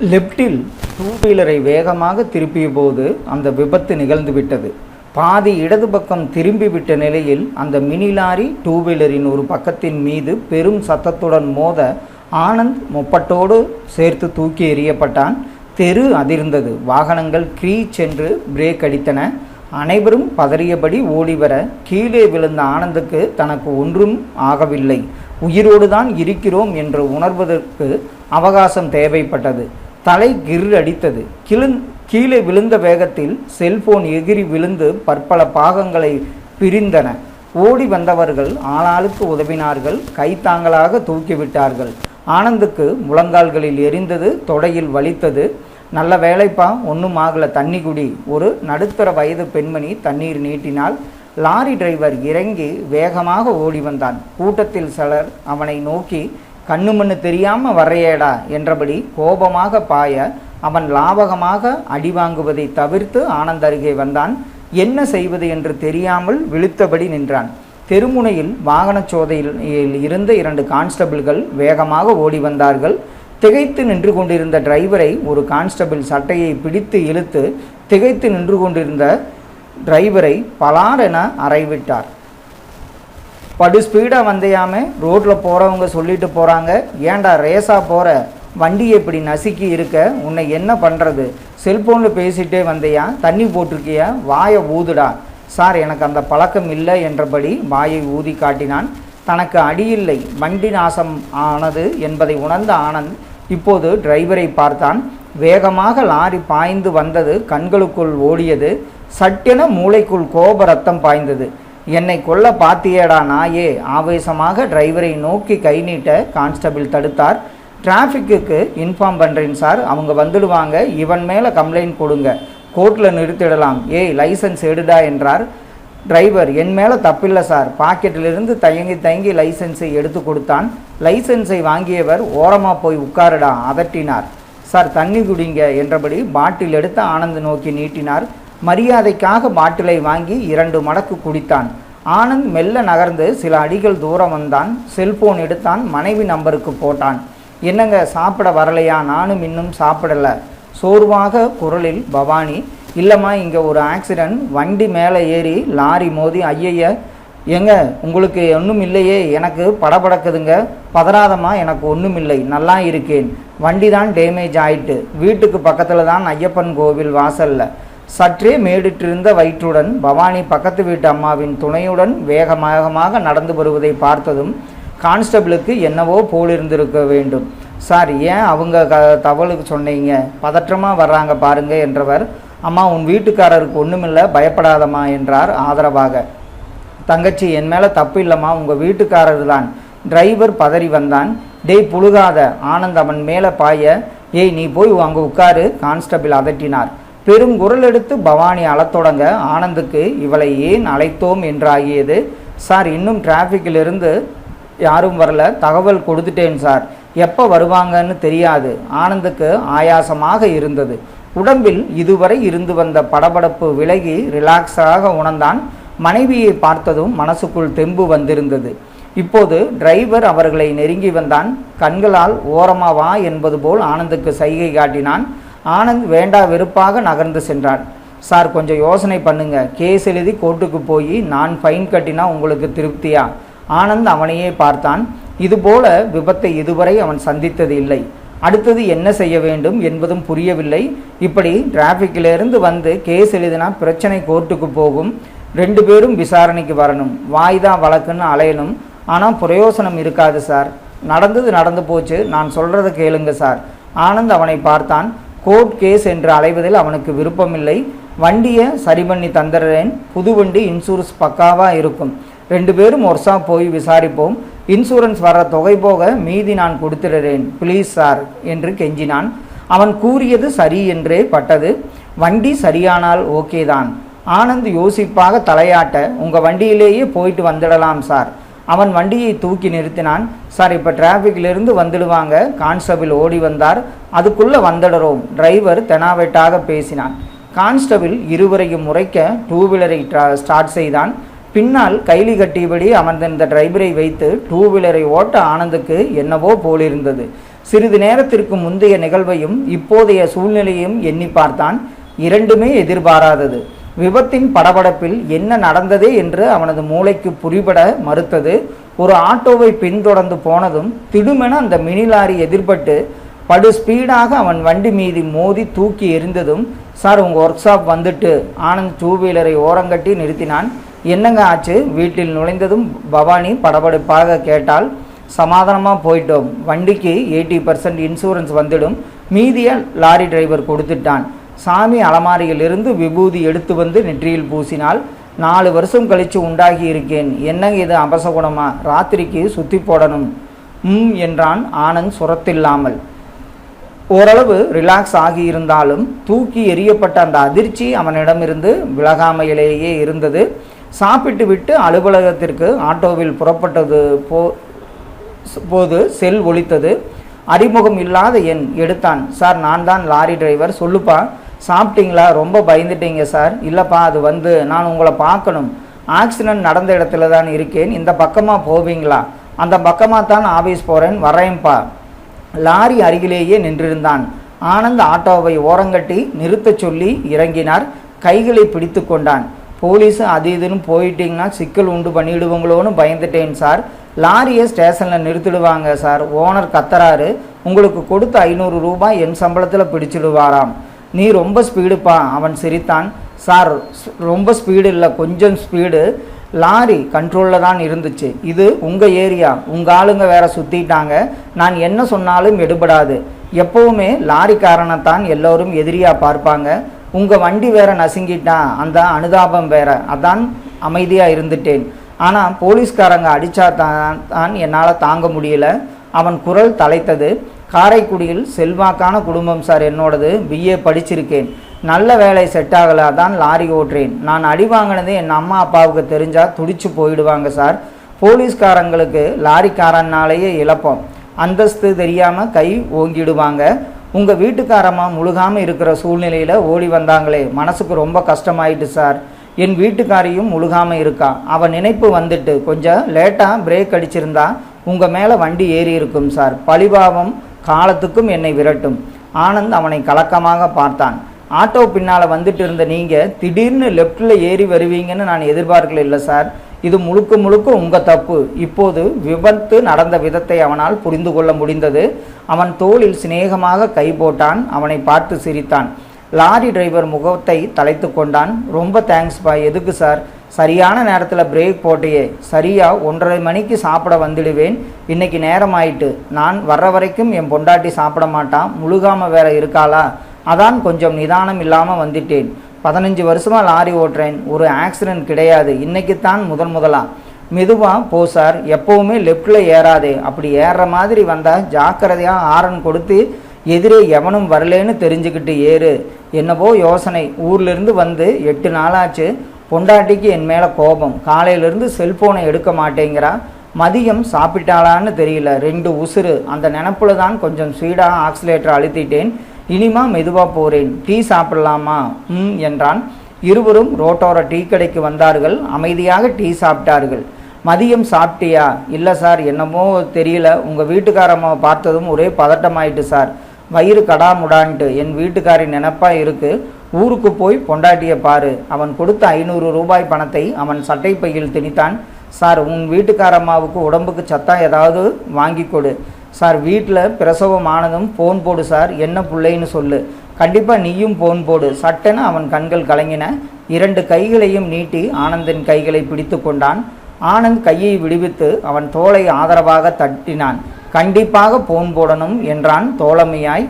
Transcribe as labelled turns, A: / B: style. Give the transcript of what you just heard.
A: லெப்டில் two வீலரை வேகமாக திருப்பிய போது அந்த விபத்து நிகழ்ந்துவிட்டது. பாதி இடது பக்கம் திரும்பிவிட்ட நிலையில் அந்த மினி லாரி டூ வீலரின் ஒரு பக்கத்தின் மீது பெரும் சத்தத்துடன் மோத ஆனந்த் முப்பட்டோடு சேர்த்து தூக்கி எறியப்பட்டான். தெரு அதிர்ந்தது. வாகனங்கள் க்ரீச் என்று பிரேக் அடித்தன. அனைவரும் பதறியபடி ஓடிவர கீழே விழுந்த ஆனந்துக்கு தனக்கு ஒன்றும் ஆகவில்லை. உயிரோடு தான் இருக்கிறோம் என்று உணர்வதற்கு அவகாசம் தேவைப்பட்டது. தலை கிர் அடித்தது. கிழுந் கீழே விழுந்த வேகத்தில் செல்போன் எகிரி விழுந்து பற்பல பாகங்களை பிரிந்தன. ஓடி வந்தவர்கள் ஆளாளுக்கு உதவினார்கள். கைத்தாங்களாக தூக்கிவிட்டார்கள் ஆனந்துக்கு முழங்கால்களில் எரிந்தது தொடையில் வலித்தது. நல்ல வேலைப்பா ஒன்றும் ஆகல தண்ணி குடி. ஒரு நடுத்தர வயது பெண்மணி தண்ணீர் நீட்டினால் லாரி டிரைவர் இறங்கி வேகமாக ஓடி வந்தான். கூட்டத்தில் சிலர் அவனை நோக்கி கண்ணு மண்ணு தெரியாம வர்றையேடா என்றபடி கோபமாக பாய அவன் லாபகமாக அடி வாங்குவதை தவிர்த்து ஆனந்த் அருகே வந்தான். என்ன செய்வது என்று தெரியாமல் விழுத்தபடி நின்றான். தெருமுனையில் வாகனச் சோதையில் இருந்த இரண்டு கான்ஸ்டபிள்கள் வேகமாக ஓடி வந்தார்கள். திகைத்து நின்று கொண்டிருந்த டிரைவரை ஒரு கான்ஸ்டபிள் சட்டையை பிடித்து இழுத்து திகைத்து நின்று கொண்டிருந்த டிரைவரை பலாரென அறைவிட்டார். படு ஸ்பீடாக வந்தையாமல் ரோட்டில் போகிறவங்க சொல்லிட்டு போகிறாங்க ஏன்டா ரேஸாக போகிற வண்டியை இப்படி நசுக்கி இருக்க? உன்னை என்ன பண்ணுறது செல்ஃபோனில் பேசிகிட்டே வந்தையா? தண்ணி போட்டிருக்கியா? வாயை ஊதுடா. சார் எனக்கு அந்த பழக்கம் இல்லை என்றபடி வாயை ஊதி காட்டினான். தனக்கு அடியில்லை வண்டி நாசம் ஆனது என்பதை உணர்ந்த ஆனந்த் இப்போது டிரைவரை பார்த்தான். வேகமாக லாரி பாய்ந்து வந்தது கண்களுக்குள் ஓடியது. சட்டென மூளைக்குள் கோப ரத்தம் பாய்ந்தது. என்னை கொல்ல பாத்தியேடா நாயே. ஆவேசமாக டிரைவரை நோக்கி கை நீட்ட கான்ஸ்டபிள் தடுத்தார். டிராஃபிக்குக்கு இன்ஃபார்ம் பண்ணுறேன் சார். அவங்க வந்துடுவாங்க. இவன் மேலே கம்ப்ளைண்ட் கொடுங்க. கோர்ட்டில் நிறுத்திடலாம். ஏய் லைசன்ஸ் எடுடா என்றார். டிரைவர் என் மேலே தப்பில்லை சார். பாக்கெட்டிலிருந்து தயங்கி தயங்கி லைசன்ஸை எடுத்து கொடுத்தான். லைசன்ஸை வாங்கியவர் ஓரமாக போய் உட்காருடா அதட்டினார். சார் தண்ணி குடிங்க என்றபடி பாட்டில் எடுத்து ஆனந்த் நோக்கி நீட்டினார். மரியாதைக்காக பாட்டிலை வாங்கி இரண்டு மடக்கு குடித்தான். ஆனந்த் மெல்ல நகர்ந்து சில அடிகள் தூரம் வந்தான். செல்போன் எடுத்தான் மனைவி நம்பருக்கு போட்டான். என்னங்க சாப்பிட வரலையா? நானும் இன்னும் சாப்பிடல. சோர்வாக குரலில் பவானி இல்லைம்மா இங்கே ஒரு ஆக்சிடெண்ட் வண்டி மேலே ஏறி லாரி மோதி ஐயைய எங்க உங்களுக்கு ஒன்றும் இல்லையே? எனக்கு படபடக்குதுங்க. பதறாதம்மா எனக்கு ஒன்றும் இல்லை. நல்லா இருக்கேன். வண்டி தான் டேமேஜ் ஆயிட்டு. வீட்டுக்கு பக்கத்தில் தான் ஐயப்பன் கோவில் வாசல்ல. சற்றே மேடிட்டிருந்த வயிற்றுடன் பவானி பக்கத்து வீட்டு அம்மாவின் துணையுடன் வேகமாக நடந்து வருவதை பார்த்ததும் கான்ஸ்டபிளுக்கு என்னவோ போலிருந்திருக்க வேண்டும். சார் ஏன் அவங்க க தவளுக்கு சொன்னீங்க? பதற்றமாக வர்றாங்க பாருங்க என்றவர் அம்மா உன் வீட்டுக்காரருக்கு ஒன்றுமில்லை பயப்படாதம்மா என்றார் ஆதரவாக. தங்கச்சி என் மேலே தப்பு இல்லைம்மா உங்கள் வீட்டுக்காரர் தான் டிரைவர் பதறி வந்தான். டேய் புழுகாத ஆனந்த் அவன் மேலே பாய. ஏய் நீ போய் அங்கே உட்காரு கான்ஸ்டபிள் அதட்டினார். பெருங்குரல் எடுத்து பவானி அழத்தொடங்க ஆனந்துக்கு இவளை ஏன் அழைத்தோம்? என்றாகியது சார் இன்னும் டிராஃபிக்கிலிருந்து யாரும் வரல. தகவல் கொடுத்துட்டேன் சார். எப்போ வருவாங்கன்னு தெரியாது. ஆனந்துக்கு ஆயாசமாக இருந்தது. உடம்பில் இதுவரை இருந்து வந்த படபடப்பு விலகி ரிலாக்ஸாக உணர்ந்தான். மனைவியை பார்த்ததும் மனசுக்குள் தெம்பு வந்திருந்தது. இப்போது டிரைவர் அவர்களை நெருங்கி வந்தான். கண்களால் ஓரமாவா என்பது போல் ஆனந்துக்கு சைகை காட்டினான். ஆனந்த் வேண்டா வெறுப்பாக நகர்ந்து சென்றான். சார் கொஞ்சம் யோசனை பண்ணுங்க. கேஸ் எழுதி கோர்ட்டுக்கு போய் நான் ஃபைன் கட்டினா உங்களுக்கு திருப்தியா? ஆனந்த் அவனையே பார்த்தான். இதுபோல விபத்தை இதுவரை அவன் சந்தித்தது இல்லை. அடுத்தது என்ன செய்ய வேண்டும் என்பதும் புரியவில்லை. இப்படி டிராஃபிக்கிலிருந்து வந்து கேஸ் எழுதினா பிரச்சனை கோர்ட்டுக்கு போகும். ரெண்டு பேரும் விசாரணைக்கு வரணும். வாய்தா வழக்குன்னு அலையணும். ஆனால் பிரயோசனம் இருக்காது சார். நடந்தது நடந்து போச்சு. நான் சொல்கிறத கேளுங்க சார். ஆனந்த் அவனை பார்த்தான். கோர்ட் கேஸ் என்று அலைவதில் அவனுக்கு விருப்பமில்லை. வண்டியை சரி பண்ணி தந்துடுறேன் புது வண்டி இன்சூரன்ஸ் பக்காவாக இருக்கும். ரெண்டு பேரும் ஒர்ஷா போய் விசாரிப்போம். இன்சூரன்ஸ் வர தொகை போக மீதி நான் கொடுத்துடுறேன். ப்ளீஸ் சார் என்று கெஞ்சினான். அவன் கூறியது சரி என்றே பட்டது. வண்டி சரியானால் ஓகே தான் ஆனந்த் யோசிப்பாக தலையாட்ட உங்கள் வண்டியிலேயே போயிட்டு வந்துடலாம் சார் அவன் வண்டியை தூக்கி நிறுத்தினான். சார் இப்போ டிராஃபிக்லேருந்து வந்துடுவாங்க. கான்ஸ்டபிள் ஓடி வந்தார். அதுக்குள்ளே வந்துடுறோம். டிரைவர் தெனாவெட்டாக பேசினான். கான்ஸ்டபிள் இருவரையும் முறைக்க டூ வீலரை ஸ்டார்ட் செய்தான். பின்னால் கைலி கட்டியபடி அமர்ந்திருந்த டிரைவரை வைத்து டூ வீலரை ஓட்ட ஆனந்துக்கு என்னவோ போலிருந்தது. சிறிது நேரத்திற்கு முந்தைய நிகழ்வையும் இப்போதைய சூழ்நிலையும் எண்ணி பார்த்தான். இரண்டுமே எதிர்பாராதது. விபத்தின் படபடப்பில் என்ன நடந்தது என்று அவனது மூளைக்கு புரிபட மறுத்தது. ஒரு ஆட்டோவை பின்தொடர்ந்து போனதும் திடுமென அந்த மினி லாரி எதிர்பட்டு படு ஸ்பீடாக அவன் வண்டி மீது மோதி தூக்கி எறிந்ததும் சார் உங்கள் ஒர்க் ஷாப் வந்துட்டு. ஆனந்த் டூ வீலரை ஓரங்கட்டி நிறுத்தினான். என்னங்க ஆச்சு? வீட்டில் நுழைந்ததும் பவானி படபடப்பாக கேட்டால் சமாதானமாக போயிட்டோம். வண்டிக்கு எயிட்டி பர்சன்ட் இன்சூரன்ஸ் வந்துடும். மீதியை லாரி டிரைவர் கொடுத்துட்டான். சாமி அலமாரியிலிருந்து விபூதி எடுத்து வந்து நெற்றியில் பூசினால் நாலு வருஷம் கழித்து உண்டாகி இருக்கேன். என்னங்க இது அபசகுணமா? ராத்திரிக்கு சுத்தி போடணும். ம் என்றான் ஆனந்த் சுரத்தில்லாமல். ஓரளவு ரிலாக்ஸ் ஆகியிருந்தாலும் தூக்கி எறியப்பட்ட அந்த அதிர்ச்சி அவனிடமிருந்து விலகாமையிலேயே இருந்தது. சாப்பிட்டு விட்டு அலுவலகத்திற்கு ஆட்டோவில் புறப்பட்டது போ போது செல் ஒழித்தது அறிமுகம் இல்லாத எண் எடுத்தான். சார் நான் தான் லாரி டிரைவர். சொல்லுப்பா. சாப்பிட்டீங்களா? ரொம்ப பயந்துட்டீங்க சார். இல்லைப்பா அது வந்து நான் உங்களை பார்க்கணும். ஆக்சிடென்ட் நடந்த இடத்துல தான் இருக்கேன். இந்த பக்கமாக போவீங்களா? அந்த பக்கமாக தான் ஆஃபீஸ் போகிறேன் வரேன்ப்பா. லாரி அருகிலேயே நின்றிருந்தான். ஆனந்த் ஆட்டோவை ஓரங்கட்டி நிறுத்தச் சொல்லி இறங்கினார். கைகளை பிடித்து கொண்டான். போலீஸு அது இதுன்னு போயிட்டீங்கன்னா சிக்கல் உண்டு பண்ணிடுவாங்களோன்னு பயந்துட்டேன் சார். லாரியை ஸ்டேஷனில் நிறுத்திடுவாங்க சார். ஓனர் கத்துறாரு. உங்களுக்கு கொடுத்த ஐநூறு ரூபாய் என் சம்பளத்தில் பிடிச்சிடுவாராம். நீ ரொம்ப ஸ்பீடுப்பா அவன் சிரித்தான். சார் ஸ்- ரொம்ப ஸ்பீடு இல்லை. கொஞ்சம் ஸ்பீடு லாரி கண்ட்ரோலில் தான் இருந்துச்சு. இது உங்கள் ஏரியா உங்கள் ஆளுங்க வேற சுற்றிட்டாங்க நான் என்ன சொன்னாலும் எடுபடாது. எப்பவுமே லாரிக்காரனைத்தான் எல்லோரும் எதிரியாக பார்ப்பாங்க. உங்கள் வண்டி வேற நசுங்கிட்டான் அந்த அனுதாபம் வேற. அதான் அமைதியாக இருந்துட்டேன். ஆனால் போலீஸ்காரங்க அடித்தா தான் தான் என்னால் தாங்க முடியல. அவன் குரல் தலைத்தது காரைக்குடியில் செல்வாக்கான குடும்பம் சார் என்னோடது. பிஏ படிச்சிருக்கேன். நல்ல வேலை செட் ஆகலா தான் லாரி ஓட்டுறேன். நான் அடி வாங்கினது என் அம்மா அப்பாவுக்கு தெரிஞ்சால் துடிச்சு போயிடுவாங்க சார். போலீஸ்காரங்களுக்கு லாரிக்காரனாலேயே இழப்போம். அந்தஸ்து தெரியாமல் கை ஓங்கிடுவாங்க. உங்கள் வீட்டுக்காரம்மா முழுகாமல் இருக்கிற சூழ்நிலையில் ஓடி வந்தாங்களே மனசுக்கு ரொம்ப கஷ்டமாயிட்டு சார். என் வீட்டுக்காரியும் முழுகாமல் இருக்கா. அவள் நினைப்பு வந்துட்டு கொஞ்சம் லேட்டாக பிரேக் அடிச்சிருந்தா உங்கள் மேலே வண்டி ஏறி இருக்கும் சார். பழிபாவம் காலத்துக்கும் என்னை விரட்டும். ஆனந்த் அவனை கலக்கமாக பார்த்தான். ஆட்டோ பின்னால் வந்துட்டு இருந்த நீங்கள் திடீர்னு லெஃப்டில் ஏறி வருவீங்கன்னு நான் எதிர்பார்க்கல இல்லை சார் இது முழுக்க முழுக்க உங்கள் தப்பு. இப்போது விபத்து நடந்த விதத்தை அவனால் புரிந்து கொள்ள முடிந்தது. அவன் தோளில் சிநேகமாக கை போட்டான். அவனை பார்த்து சிரித்தான். லாரி டிரைவர் முகத்தை தலைத்து கொண்டான். ரொம்ப தேங்க்ஸ் பா எதுக்கு சார் சரியான நேரத்தில் பிரேக் போட்டியே. சரியா ஒன்றரை மணிக்கு சாப்பிட வந்துடுவேன். இன்னைக்கு நேரம் ஆயிட்டு நான் வர்ற வரைக்கும் என் பொண்டாட்டி சாப்பிட மாட்டான். முழுகாமல் வேற இருக்காளா? அதான் கொஞ்சம் நிதானம் இல்லாமல் வந்துட்டேன். பதினஞ்சு வருஷமா லாரி ஓட்டுறேன். ஒரு ஆக்சிடென்ட் கிடையாது. இன்றைக்கி தான் முதல். முதலாக மெதுவாக போ சார் எப்போவுமே லெஃப்டில் ஏறாதே. அப்படி ஏறுற மாதிரி வந்தால் ஜாக்கிரதையாக ஆரன் கொடுத்து எதிரே எவனும் வரலேன்னு தெரிஞ்சுக்கிட்டு ஏறு. என்னவோ யோசனை. ஊர்லேருந்து வந்து எட்டு நாளாச்சு. பொண்டாட்டிக்கு என் மேலே கோபம். காலையிலேருந்து செல்போனை எடுக்க மாட்டேங்கிறா. மதியம் சாப்பிட்டாளான்னு தெரியல. ரெண்டு உசுறு. அந்த நினப்பில் தான் கொஞ்சம் ஸ்வீடாக ஆக்சிலேட்டர் அழுத்திட்டேன். இனிமா மெதுவாக போகிறேன் டீ சாப்பிடலாமா? ம் என்றான். இருவரும் ரோட்டோர டீ கடைக்கு வந்தார்கள். அமைதியாக டீ சாப்பிட்டார்கள். மதியம் சாப்பிட்டியா? இல்லை சார். என்னமோ தெரியல. உங்கள் வீட்டுக்காரம்மா பார்த்ததும் ஒரே பதட்டமாயிட்டு சார். வயிறு கடாமுடான்ட்டு. என் வீட்டுக்காரி நினப்பாக இருக்குது ஊருக்கு போய் பொண்டாட்டிய பாரு. அவன் கொடுத்த ஐநூறு ரூபாய் பணத்தை அவன் சட்டை பையில் திணித்தான். சார் உன் வீட்டுக்காரம்மாவுக்கு உடம்புக்கு சத்தம் ஏதாவது வாங்கி கொடு. சார் வீட்டில் பிரசவம் ஆனதும் ஃபோன் போடு சார். என்ன பிள்ளைன்னு சொல்லு. கண்டிப்பாக நீயும் ஃபோன் போடு. சட்டென அவன் கண்கள் கலங்கின. இரண்டு கைகளையும் நீட்டி ஆனந்தின் கைகளை பிடித்து கொண்டான். ஆனந்த் கையை விடுவித்து அவன் தோளை ஆதரவாக தட்டினான். கண்டிப்பாக போன் போடணும் என்றான் தோழமையாய்.